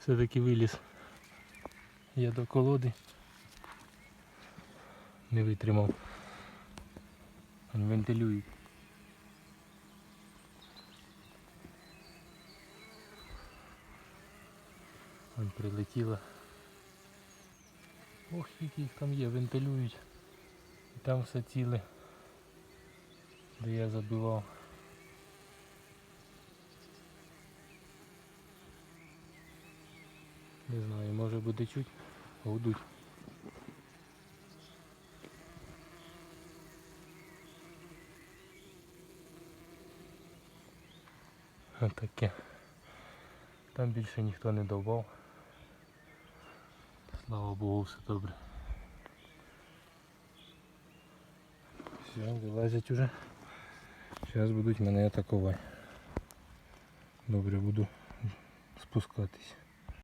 Все-таки виліз. Я до колоди. Не витримав. Вентилює. Вон прилетіла. Ох, які їх там є, вентилюють. І там все ціле, де я забивав. Не знаю, може буде чуть, гудуть. Отаке. Там більше ніхто не довбав. Слава Богу, все добре. Все, вилазять уже. Зараз будуть мене атакувати. Добре, буду спускатись.